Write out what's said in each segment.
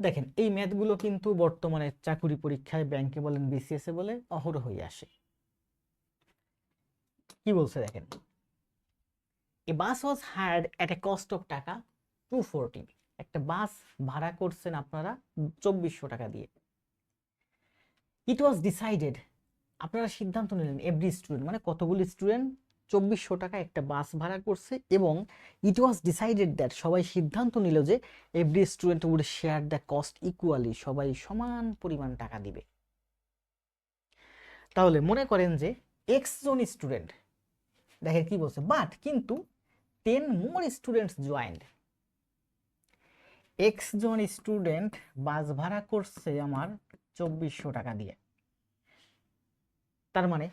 দেখেন, এই ম্যাথগুলো কিন্তু বর্তমানে চাকুরি পরীক্ষায় ব্যাংকে বলেন বিসিএস এ বলে অহরহই আসে। কি বলছে দেখেন? A bus was hired at a cost of taka two forty একটা বাস ভাড়া করছেন আপনারা চব্বিশশো টাকা দিয়ে। ইট ওয়াজ ডিসাইডেড আপনারা সিদ্ধান্ত নিলেন এভরি স্টুডেন্ট মানে কতগুলি স্টুডেন্ট চব্বিশশো টাকা একটা বাস ভাড়া করছে এবং ইট ওয়াজ ডিসাইডেড দ্যাট সবাই সিদ্ধান্ত নিল যে every student would share the cost equally সবাই সমান পরিমাণ টাকা দিবে। তাহলে মনে করেন যে এক্স জন স্টুডেন্ট দেখেন কি বলছে বাট কিন্তু ten more students joined x জন স্টুডেন্ট বাস ভাড়া করছে আমার চব্বিশশো টাকা দিয়ে। তার মানে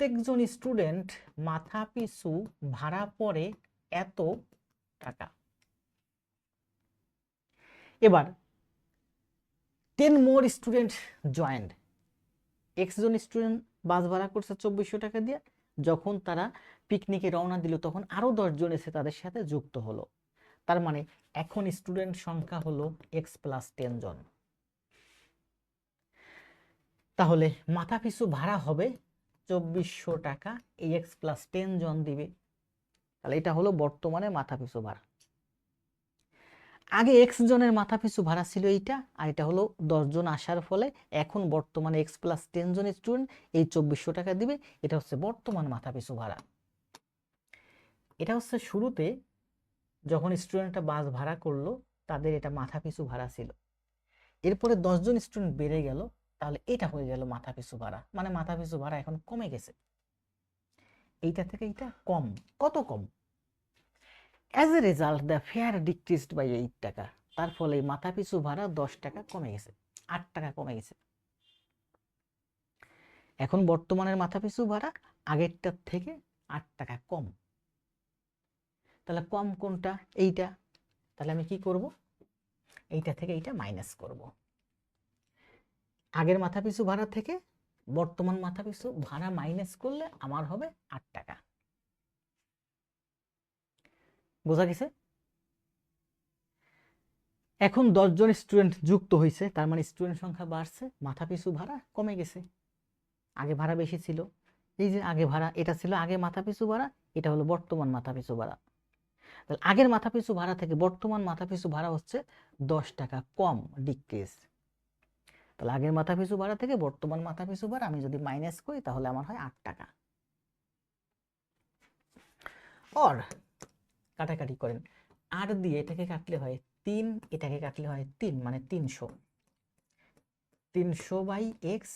প্রত্যেকজন স্টুডেন্ট মাথা পিছু ভাড়া পড়ে এত টাকা। এবার টেন মোর স্টুডেন্ট জয়েন্ট জন স্টুডেন্ট বাস ভাড়া করছে চব্বিশশো টাকা দিয়ে, যখন তারা পিকনিকে রওনা দিল, তখন আরও দশজন এসে তাদের সাথে যুক্ত হলো। তার মানে এখন স্টুডেন্ট সংখ্যা হলো এক্স প্লাস টেন জন। তাহলে মাথা পিছু ভাড়া হবে চব্বিশশো টাকা এই এক্স প্লাস টেন জন দিবে। তাহলে এটা হলো বর্তমানে মাথা পিছু ভাড়া। আগে এক্স জনের মাথা পিছু ভাড়া ছিল এইটা, আর এটা হলো দশজন আসার ফলে এখন বর্তমানে এক্স প্লাস টেন জন স্টুডেন্ট এই চব্বিশশো টাকা দিবে। এটা হচ্ছে বর্তমান মাথা পিছু ভাড়া। এটা হচ্ছে শুরুতে যখন স্টুডেন্টটা বাস ভাড়া করল, তাদের এটা মাথা পিছু ভাড়া ছিল। এরপরে দশজন স্টুডেন্ট বেড়ে গেল। তাহলে এটা হয়ে গেল মাথা পিছু ভাড়া মানে মাথা পিছু ভাড়া এখন কমে গেছে। এইটা থেকে এইটা কম। কত কম? As a result the fare decreased by eight taka. তার ফলে মাথা পিছু ভাড়া দশ টাকা কমে গেছে, আট টাকা কমে গেছে। এখন বর্তমানের মাথা পিছু ভাড়া আগেরটার থেকে আট টাকা কম। তাহলে কম কোনটা? এইটা। তাহলে আমি কি করব? এইটা থেকে এইটা মাইনাস করব। আগের মাথা পিছু ভাড়া থেকে বর্তমান মাথা পিছু ভাড়া মাইনাস করলে আমার হবে আট টাকা। বোঝা গেছে? এখন দশজন স্টুডেন্ট যুক্ত হয়েছে তার মানে স্টুডেন্ট সংখ্যা বাড়ছে মাথা পিছু ভাড়া কমে গেছে। আগে ভাড়া বেশি ছিল। এই যে আগে ভাড়া, এটা ছিল আগে মাথা পিছু ভাড়া, এটা হলো বর্তমান মাথা পিছু ভাড়া। তাহলে আগের মাথা পিছু ভাড়া থেকে বর্তমান মাথা পিছু ভাড়া হচ্ছে দশ টাকা কম ডিক্রিজ তাহলে আগের মাথা পিছু ভাড়া থেকে বর্তমান মাথা পিছু ভাড়া আমি যদি মাইনাস করি, তাহলে আমার হয় আট টাকা। অর কাটাকাটি করেন। আট দিয়ে এটাকে কাটলে হয় তিন, এটাকে কাটলে হয় তিন মানে তিনশো। তিনশো বাই এক্স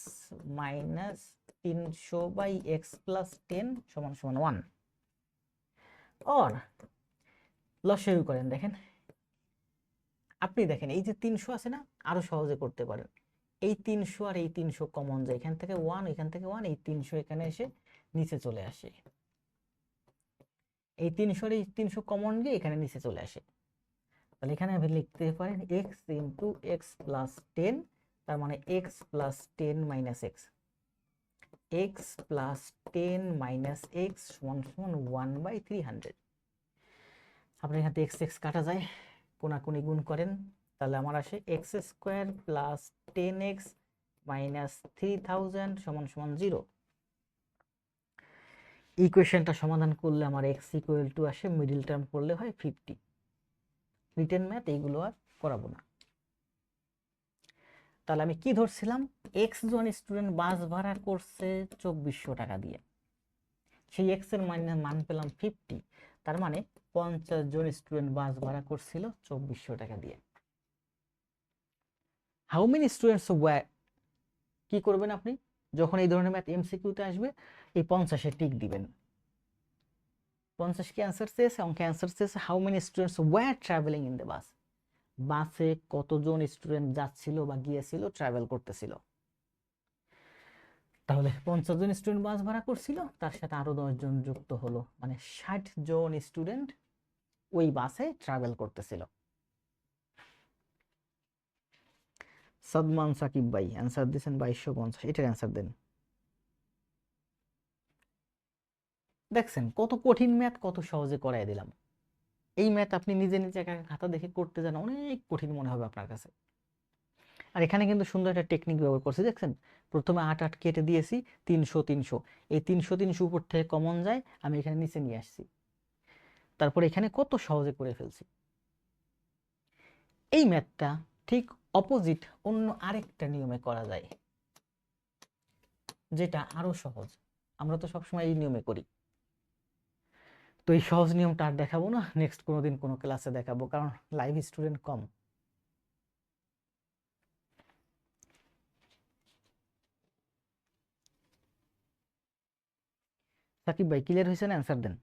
মাইনাস তিনশো বাই এক্স প্লাস টেন সমান সমান ওয়ান অর লসাগু করেন দেখেন। আপনি দেখেন, এই যে তিনশো আছে না, আরও সহজে করতে পারেন। এই তিনশো আর এই তিনশো কমন যায়। এখান থেকে ওয়ান এখান থেকে ওয়ান এই তিনশো এখানে এসে নিচে চলে আসে। এই তিনশোর এই তিনশো কমন গিয়ে এখানে নিচে চলে আসে। তাহলে এখানে আপনি লিখতে পারেন x into x plus ten তার মানে x plus ten minus x x plus ten minus x সমান সমান ওয়ান বাই থ্রি হান্ড্রেড আপনার এখান থেকে এক্স এক্স কাটা যায়, কোনাকুনি গুণ করেন। তাহলে আমার আসে x square plus ten x minus three thousand সমান সমান জিরো ইকুয়েশনটা সমাধান করলে আমার এক্স ইকুয়াল টু আসে মিডিল টার্ম করলে হয় ফিফটি রিটেন ম্যাথ এইগুলো আর করাবো না। তাহলে আমি কি ধরছিলাম? এক্স জন স্টুডেন্ট বাস ভাড়া করছে চব্বিশশো টাকা দিয়ে, সেই এক্সের মান মান পেলাম ফিফটি তার মানে পঞ্চাশ জন স্টুডেন্ট বাস ভাড়া করছিল চব্বিশশো টাকা দিয়ে। হাউ মেনি স্টুডেন্টস ওয়ার কি করবেন আপনি? যখন এই ধরনের ম্যাথ এমসিকিউতে আসবে, এই পঞ্চাশে টিক দিবেন। পঞ্চাশ কি অ্যান্সার চেয়েছে? অঙ্কে অ্যান্সার চেয়েছে how many students were travelling in the bus বাসে কতজন স্টুডেন্ট যাচ্ছিল বা গিয়েছিল ট্রাভেল করতেছিল? তাহলে পঞ্চাশ জন স্টুডেন্ট বাস ভাড়া করছিল, তার সাথে আরও জন যুক্ত হলো। মানে ষাট জন স্টুডেন্ট ওই বাসে ট্রাভেল করতেছিল। সদমান সাকিব ভাই অ্যান্সার দিয়েছেন বাইশশো পঞ্চাশ, এটার অ্যান্সার দেন। দেখছেন, কত কঠিন ম্যাথ কত সহজে করাই দিলাম। এই ম্যাথ আপনি নিজে নিজে একা খাতা দেখে করতে যান অনেক কঠিন মনে হবে আপনার কাছে। আর এখানে কিন্তু সুন্দর একটা টেকনিক ব্যবহার করছি, দেখছেন? প্রথমে আট আট কেটে দিয়েছি, তিনশো তিনশো। এই তিনশো তিনশো উপর থেকে কমন যায়, আমি এখানে নিচে নিয়ে আসছি। তারপর এখানে কত সহজে করে ফেলছি। এই ম্যাথটা ঠিক অপোজিট অন্য আরেকটা নিয়মে করা যায়। যেটা আরও সহজ। আমরা তো সবসময় এই নিয়মে করি। তো এই সহজ নিয়মটা আর দেখাবো না। নেক্সট কোনোদিন কোনো ক্লাসে দেখাবো, কারণ লাইভ স্টুডেন্ট কম। সাকিব ভাই ক্লিয়ার হয়েছে না? অ্যান্সার দেন।